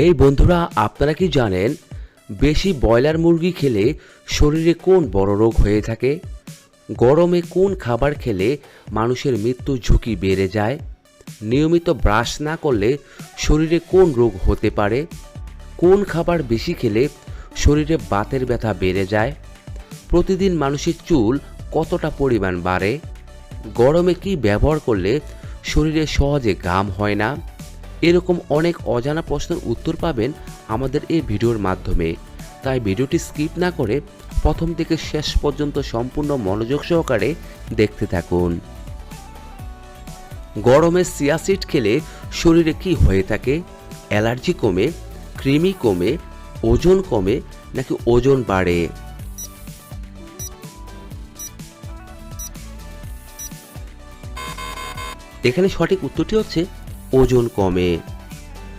এই বন্ধুরা, আপনারা কি জানেন বেশি ব্রয়লার মুরগি খেলে শরীরে কোন বড় রোগ হয়ে থাকে? গরমে কোন খাবার খেলে মানুষের মৃত্যু ঝুঁকি বেড়ে যায়? নিয়মিত ব্রাশ না করলে শরীরে কোন রোগ হতে পারে? কোন খাবার বেশি খেলে শরীরে বাতের ব্যথা বেড়ে যায়? প্রতিদিন মানুষের চুল কতটা পরিমাণ বাড়ে? গরমে কি ব্যবহার করলে শরীরে সহজে ঘাম হয় না? এরকম অনেক অজানা প্রশ্নের উত্তর পাবেন আমাদের এই ভিডিওর মাধ্যমে। তাই ভিডিওটি স্কিপ না করে প্রথম থেকে শেষ পর্যন্ত সম্পূর্ণ মনোযোগ সহকারে দেখতে থাকুন। গরমে সিয়াসিড খেলে শরীরে কি হয়ে থাকে? অ্যালার্জি কমে, কৃমি কমে, ওজন কমে নাকি ওজন বাড়ে? এখানে সঠিক উত্তরটি হচ্ছে ওজন কমে।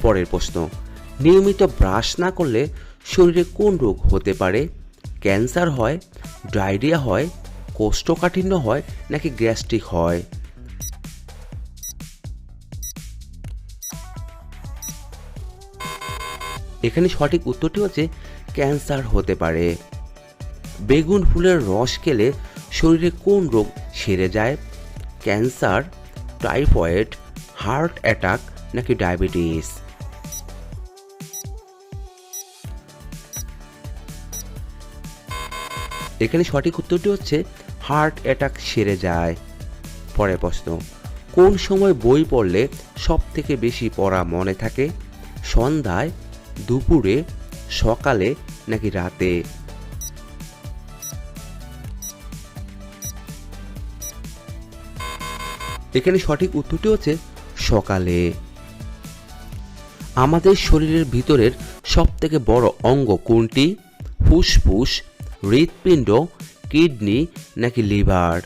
পরের প্রশ্ন, নিয়মিত ব্রাশ না করলে শরীরে কোন রোগ হতে পারে? ক্যান্সার হয়, ডায়রিয়া হয়, কোষ্ঠকাঠিন্য হয় নাকি গ্যাস্ট্রিক হয়? এখানে সঠিক উত্তরটি হচ্ছে ক্যান্সার হতে পারে। বেগুন ফুলের রস খেলে শরীরে কোন রোগ সেরে যায়? ক্যান্সার, টাইফয়েড হার্ট অ্যাটাক নাকি ডায়াবেটিস? এখানে সঠিক উত্তরটি হচ্ছে, হার্ট অ্যাটাক সেরে যায়। পরের প্রশ্ন, কোন সময় বই পড়লে সব থেকে বেশি পড়া মনে থাকে? সন্ধ্যায়, দুপুরে, সকালে নাকি রাতে? এখানে সঠিক উত্তরটি হচ্ছে সকালে। আমাদের শরীরের ভিতরের সব থেকে বড় অঙ্গ কোনটি? ফুসফুস, হৃৎপিণ্ড, কিডনি নাকি লিভার?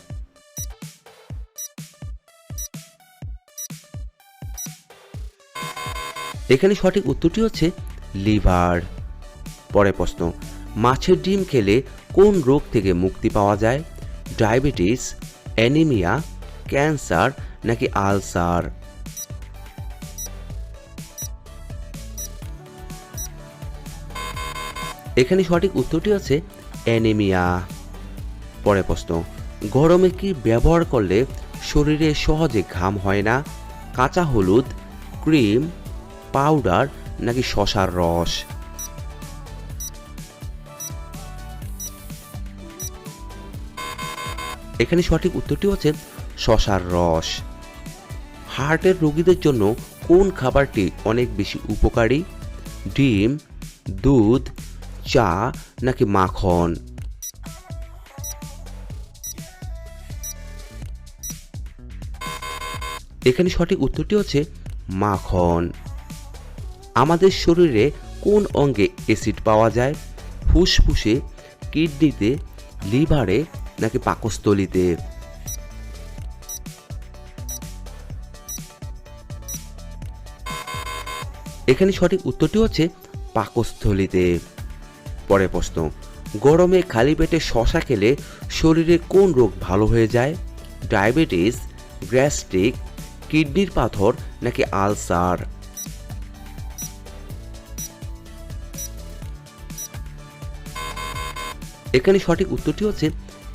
এখানে সঠিক উত্তরটি হচ্ছে লিভার। পরে প্রশ্ন, মাছের ডিম খেলে কোন রোগ থেকে মুক্তি পাওয়া যায়? ডায়াবেটিস, অ্যানিমিয়া, ক্যান্সার নাকি আলসার? এখানে সঠিক উত্তরটি আছে অ্যানিমিয়া। পরে প্রশ্ন, গরমে কি ব্যবহার করলে শরীরে সহজে ঘাম হয় না? কাঁচা হলুদ, ক্রিম, পাউডার নাকি শশার রস? এখানে সঠিক উত্তরটি হচ্ছে শশার রস। হার্টের রোগীদের জন্য কোন খাবারটি অনেক বেশি উপকারী? ডিম, দুধ চা নাকি মাখন? এখানে সঠিক উত্তরটি হচ্ছে মাখন। আমাদের শরীরে কোন অঙ্গে অ্যাসিড পাওয়া যায়? ফুসফুসে, কিডনিতে, লিভারে নাকি পাকস্থলিতে? এখানে সঠিক উত্তরটি হচ্ছে পাকস্থলিতে। পরের প্রশ্ন, গরমে খালি পেটে শশা খেলে শরীরে কোন রোগ ভালো হয়ে যায়? ডায়াবেটিস, গ্যাস্ট্রিক, কিডনির পাথর নাকি আলসার? এখানে সঠিক উত্তরটি হচ্ছে,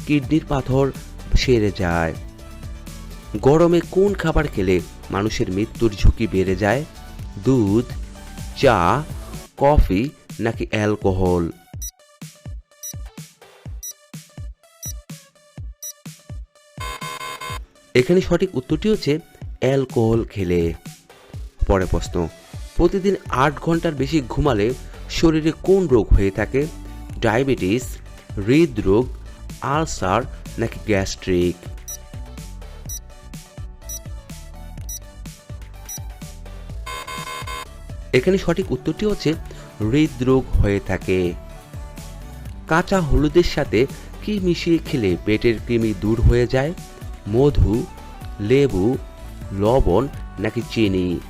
কিডনির পাথর সেরে যায়। গরমে কোন খাবার খেলে মানুষের মৃত্যুর ঝুঁকি বেড়ে যায়? দুধ, চা, কফি নাকি অ্যালকোহল? এখানে সঠিক উত্তরটি হচ্ছে অ্যালকোহল খেলে। পরে প্রশ্ন, প্রতিদিন আট ঘণ্টার বেশি ঘুমালে শরীরে কোন রোগ হয়ে থাকে? ডায়াবেটিস, হৃদরোগ, আলসার নাকি গ্যাস্ট্রিক? এখানে সঠিক উত্তরটি হচ্ছে হৃদরোগ হয়ে থাকে। কাঁচা হলুদের সাথে কি মিশিয়ে খেলে পেটের কৃমি দূর হয়ে যায়? মধু, লেবু, লবণ নাকি চিনি?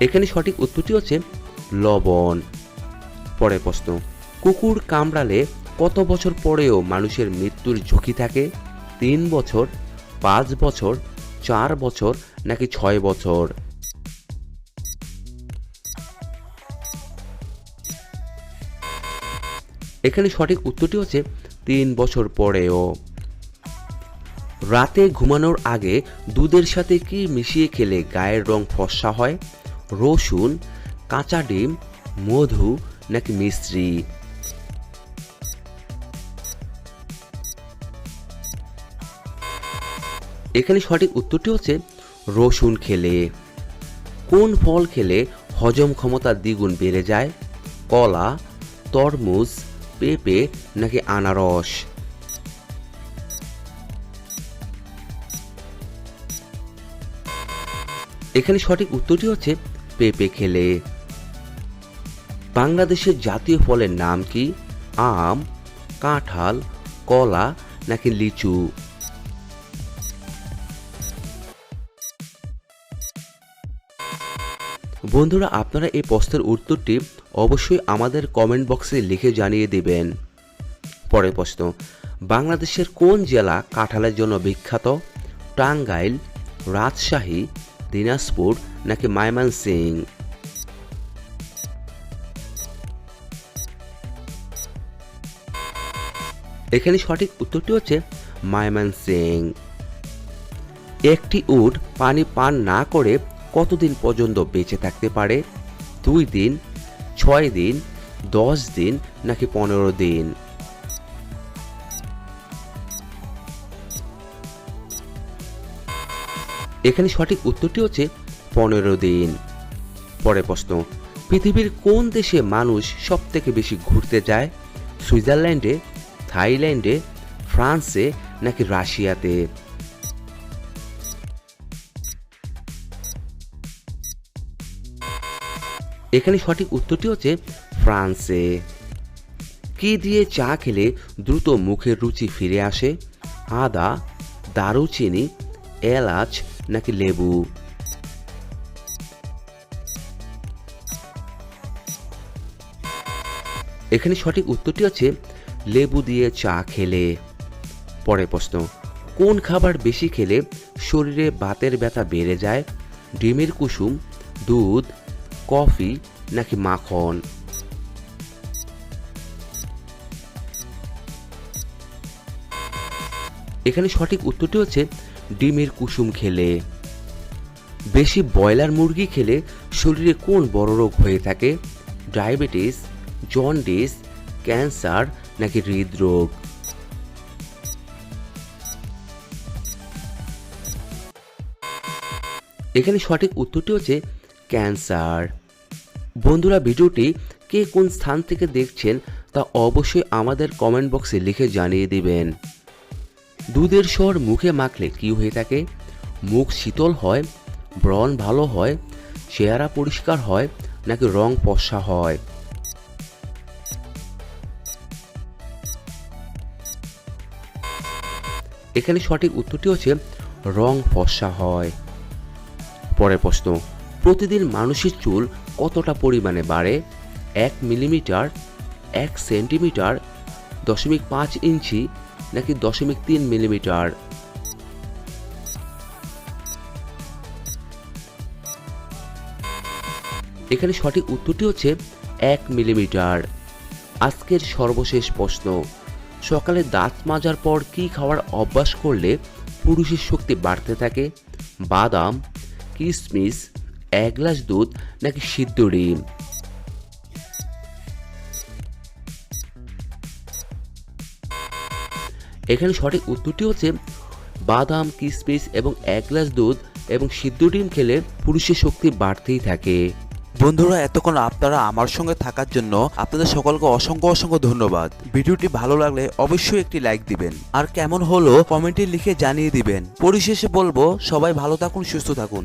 এখানে সঠিক উত্তরটি হচ্ছে লবণ। পরের প্রশ্ন, কুকুর কামড়ালে কত বছর পরেও মানুষের মৃত্যুর ঝুঁকি থাকে? তিন বছর, পাঁচ বছর, চার বছর নাকি ছয় বছর? এখানে সঠিক উত্তরটি হচ্ছে তিন বছর পরেও। রাতে ঘুমানোর আগে দুধের সাথে কি মিশিয়ে খেলে গায়ের রং ফর্সা হয়? রসুন, কাঁচা ডিম, মধু নাকি মিশ্রি? এখানে সঠিক উত্তরটি হচ্ছে রসুন খেলে। কোন ফল খেলে হজম ক্ষমতা দ্বিগুণ বেড়ে যায়? কলা, তরমুজ পেঁপে নাকি আনারস? এখানে সঠিক উত্তরটি হচ্ছে পেঁপে খেলে। বাংলাদেশের জাতীয় ফলের নাম কি? আম, কাঁঠাল, কলা নাকি লিচু? বন্ধুরা, আপনারা এই প্রশ্নের উত্তরটি অবশ্যই আমাদের কমেন্ট বক্সে লিখে জানিয়ে দেবেন। পরের প্রশ্ন, বাংলাদেশের কোন জেলা কাঁঠালের জন্য বিখ্যাত? টাঙ্গাইল, রাজশাহী, দিনাজপুর নাকি মাইমানসিং এখানে সঠিক উত্তরটি হচ্ছে মাইমানসিং একটি উট পানি পান না করে কতদিন পর্যন্ত বেঁচে থাকতে পারে? দুই দিন, ছয় দিন, দশ দিন নাকি পনেরো দিন? এখানে সঠিক উত্তরটি হচ্ছে পনেরো দিন। পরে প্রশ্ন, পৃথিবীর কোন দেশে মানুষ সব থেকে বেশি ঘুরতে যায়? সুইজারল্যান্ডে, থাইল্যান্ডে, ফ্রান্সে নাকি রাশিয়াতে? এখানে সঠিক উত্তরটি হচ্ছে ফ্রান্সে। কি দিয়ে চা খেলে দ্রুত মুখের রুচি ফিরে আসে? আদা, দারুচিনি, এলাচ নাকি লেবু? এখানে সঠিক উত্তরটি হচ্ছে লেবু দিয়ে চা খেলে। পরে প্রশ্ন, কোন খাবার বেশি খেলে শরীরে বাতের ব্যথা বেড়ে যায়? ডিমের কুসুম, দুধ কফি নাকি মাখন? এখানে সঠিক উত্তরটি হচ্ছে ডিমের কুসুম খেলে। বেশি ব্রয়লার মুরগি খেলে শরীরে কোন বড় রোগ হয়ে থাকে? ডায়াবেটিস, জন্ডিস, ক্যান্সার নাকি হৃদরোগ? এখানে সঠিক উত্তরটি হচ্ছে ক্যান্সার। বন্ধুরা, ভিডিওটি কে কোন স্থান থেকে দেখছেন তা অবশ্যই আমাদের কমেন্ট বক্সে লিখে জানিয়ে দিবেন। দুধের স্বর মুখে মাখলে কি হয়ে থাকে? মুখ শীতল হয়, ব্রণ ভালো হয়, চেহারা পরিষ্কার হয়, নাকি রং পশা হয়? এখানে সঠিক উত্তরটি হচ্ছে, রং ফর্সা হয়। পরের প্রশ্ন, প্রতিদিন মানুষের চুল কতটা পরিমাণে বাড়ে? এক মিলিমিটার, এক সেন্টিমিটার, দশমিক পাঁচ ইঞ্চি, নাকি দশমিক তিন মিলিমিটার? এখানে সঠিক উত্তরটি হচ্ছে এক মিলিমিটার। আজকের সর্বশেষ প্রশ্ন, সকালে দাঁত মাজার পর কি খাওয়ার অভ্যাস করলে পুরুষের শক্তি বাড়তে থাকে? বাদাম কিশমিশ এক গ্লাস দুধ নাকি সিদ্ধ ডিম? এখানে সঠিক উত্তরটি হচ্ছে বাদাম কিশমিশ এবং এক গ্লাস দুধ এবং সিদ্ধ ডিম খেলে পুরুষের শক্তি বাড়তেই থাকে। বন্ধুরা, এতক্ষণ আপনারা আমার সঙ্গে থাকার জন্য আপনাদের সকলকে অসংখ্য অসংখ্য ধন্যবাদ। ভিডিওটি ভালো লাগলে অবশ্যই একটি লাইক দিবেন। আর কেমন হলো কমেন্টে লিখে জানিয়ে দিবেন। পরিশেষে বলব, সবাই ভালো থাকুন, সুস্থ থাকুন।